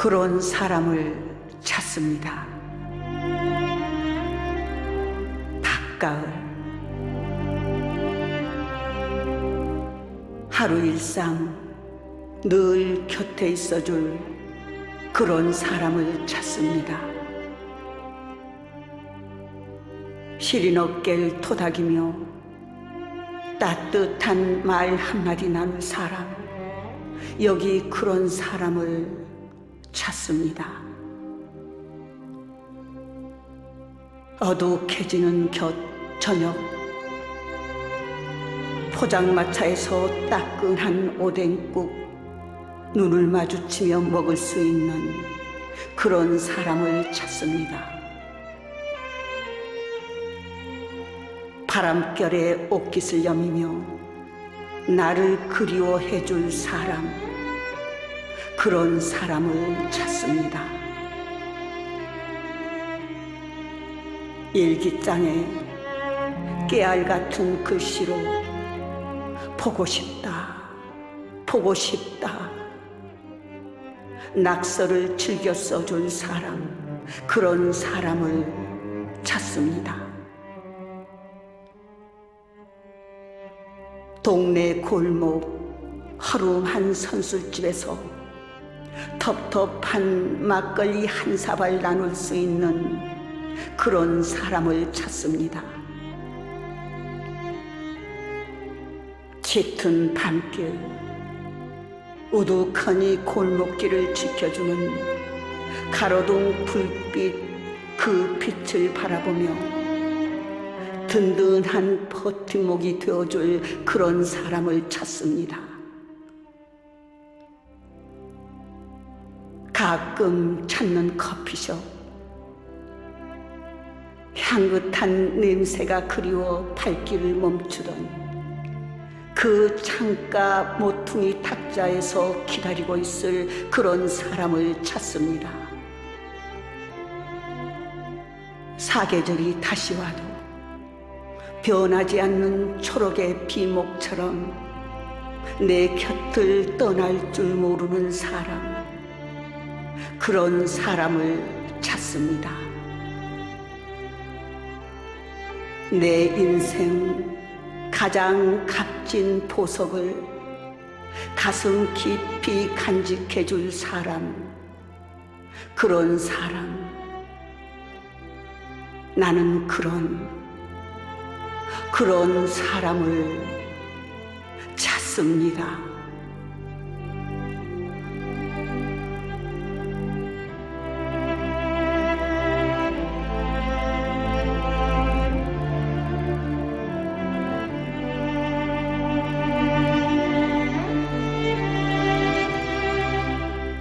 그런 사람을 찾습니다. 밤가을 하루 일상 늘 곁에 있어줄 그런 사람을 찾습니다. 시린 어깨를 토닥이며 따뜻한 말 한마디 나눌 사람, 여기 그런 사람을 찾습니다. 어둑해지는 곁 저녁 포장마차에서 따끈한 오뎅국 눈을 마주치며 먹을 수 있는 그런 사람을 찾습니다. 바람결에 옷깃을 여미며 나를 그리워해 줄 사람, 그런 사람을 찾습니다. 일기장에 깨알 같은 글씨로 보고 싶다, 보고 싶다. 낙서를 즐겨 써줄 사람, 그런 사람을 찾습니다. 동네 골목 허름한 선술집에서 텁텁한 막걸리 한 사발 나눌 수 있는 그런 사람을 찾습니다. 짙은 밤길, 우두커니 골목길을 지켜주는 가로등 불빛 그 빛을 바라보며 든든한 버팀목이 되어줄 그런 사람을 찾습니다. 가끔 찾는 커피숍. 향긋한 냄새가 그리워 발길을 멈추던 그 창가 모퉁이 탁자에서 기다리고 있을 그런 사람을 찾습니다. 사계절이 다시 와도 변하지 않는 초록의 비목처럼 내 곁을 떠날 줄 모르는 사람, 그런 사람을 찾습니다. 내 인생 가장 값진 보석을 가슴 깊이 간직해 줄 사람, 그런 사람, 나는 그런 그런 사람을 찾습니다.